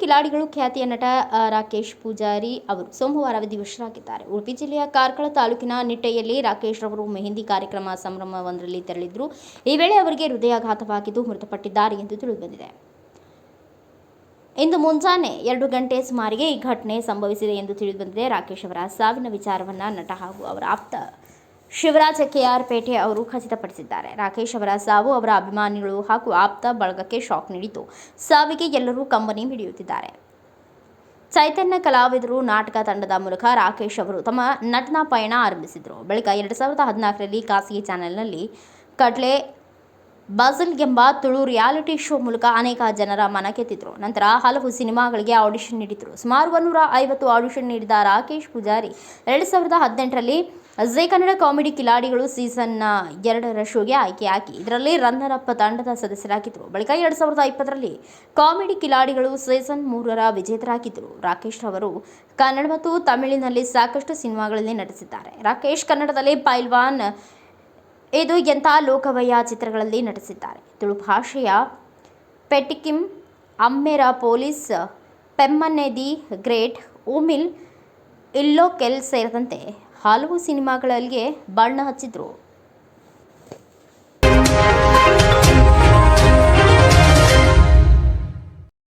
ಕಿಲಾಡಿಗಳು ಖ್ಯಾತಿಯ ನಟ ರಾಕೇಶ್ ಪೂಜಾರಿ ಅವರು ಸೋಮವಾರ ವಿಧಿವಶರಾಗಿದ್ದಾರೆ. ಉಡುಪಿ ಜಿಲ್ಲೆಯ ಕಾರ್ಕಳ ತಾಲೂಕಿನ ನಿಟ್ಟೆಯಲ್ಲಿ ರಾಕೇಶ್ ರವರು ಮೆಹಂದಿ ಕಾರ್ಯಕ್ರಮ ಸಂಭ್ರಮವೊಂದರಲ್ಲಿ ತೆರಳಿದ್ರು. ಈ ವೇಳೆ ಅವರಿಗೆ ಹೃದಯಾಘಾತವಾಗಿದ್ದು ಮೃತಪಟ್ಟಿದ್ದಾರೆ ಎಂದು ತಿಳಿದುಬಂದಿದೆ. ಇಂದು ಮುಂಜಾನೆ ಎರಡು ಗಂಟೆ ಸುಮಾರಿಗೆ ಈ ಘಟನೆ ಸಂಭವಿಸಿದೆ ಎಂದು ತಿಳಿದುಬಂದಿದೆ. ರಾಕೇಶ್ ಅವರ ಸಾವಿನ ವಿಚಾರವನ್ನ ನಟ ಹಾಗೂ ಅವರ ಆಪ್ತ ಶಿವರಾಜ ಕೆಆರ್ ಪೇಟೆ ಅವರು ಖಚಿತಪಡಿಸಿದ್ದಾರೆ. ರಾಕೇಶ್ ಅವರ ಸಾವು ಅವರ ಅಭಿಮಾನಿಗಳು ಹಾಗೂ ಆಪ್ತ ಬಳಗಕ್ಕೆ ಶಾಕ್ ನೀಡಿತು. ಸಾವಿಗೆ ಎಲ್ಲರೂ ಕಂಬನಿ ಮಿಡಿಯುತ್ತಿದ್ದಾರೆ ಚೈತನ್ಯ ಕಲಾವಿದರು ನಾಟಕ ತಂಡದ ಮೂಲಕ ರಾಕೇಶ್ ಅವರು ತಮ್ಮ ನಟನಾ ಪಯಣ ಆರಂಭಿಸಿದರು. ಬಳಿಕ ಎರಡು ಸಾವಿರದ ಹದಿನಾಲ್ಕರಲ್ಲಿ ಖಾಸಗಿ ಚಾನೆಲ್ನಲ್ಲಿ ಕಡ್ಲೆ ಬಜಲ್ ಎಂಬ ತುಳು ರಿಯಾಲಿಟಿ ಶೋ ಮೂಲಕ ಅನೇಕ ಜನರ ಮನ ಕೆತ್ತಿದ್ರು. ನಂತರ ಹಲವು ಸಿನಿಮಾಗಳಿಗೆ ಆಡಿಷನ್ ನೀಡಿದ್ರು. ಸುಮಾರು ಒಂದೂರ ಐವತ್ತು ಆಡಿಷನ್ ನೀಡಿದ ರಾಕೇಶ್ ಪೂಜಾರಿ, ಎರಡು ಸಾವಿರದ ಹದಿನೆಂಟರಲ್ಲಿ ಜೆ ಕನ್ನಡ ಕಾಮಿಡಿ ಕಿಲಾಡಿಗಳು ಸೀಸನ್ ಎರಡರ ಶೋಗೆ ಆಯ್ಕೆಯಾಗಿ ಇದರಲ್ಲಿ ರನ್ನರ್ ಅಪ್ ತಂಡದ ಸದಸ್ಯರಾಗಿದ್ದರು ಬಳಿಕ ಎರಡು ಸಾವಿರದ ಇಪ್ಪತ್ತರಲ್ಲಿ ಕಾಮಿಡಿ ಕಿಲಾಡಿಗಳು ಸೀಸನ್ ಮೂರರ ವಿಜೇತರಾಗಿದ್ದರು ರಾಕೇಶ್ ಅವರು ಕನ್ನಡ ಮತ್ತು ತಮಿಳಿನಲ್ಲಿ ಸಾಕಷ್ಟು ಸಿನಿಮಾಗಳಲ್ಲಿ ನಟಿಸಿದ್ದಾರೆ. ರಾಕೇಶ್ ಕನ್ನಡದಲ್ಲಿ ಪೈಲ್ವಾನ್ ಇದು ಎಂಥ ಲೋಕವಯ್ಯ ಚಿತ್ರಗಳಲ್ಲಿ ನಟಿಸಿದ್ದಾರೆ. ತುಳು ಭಾಷೆಯ Pettkammi Ammer police Pammanne the great Umil Illokkel ಸೇರಿದಂತೆ ಹಲವು ಸಿನಿಮಾಗಳಲ್ಲಿಗೆ ಬಣ್ಣ ಹಚ್ಚಿದ್ರು.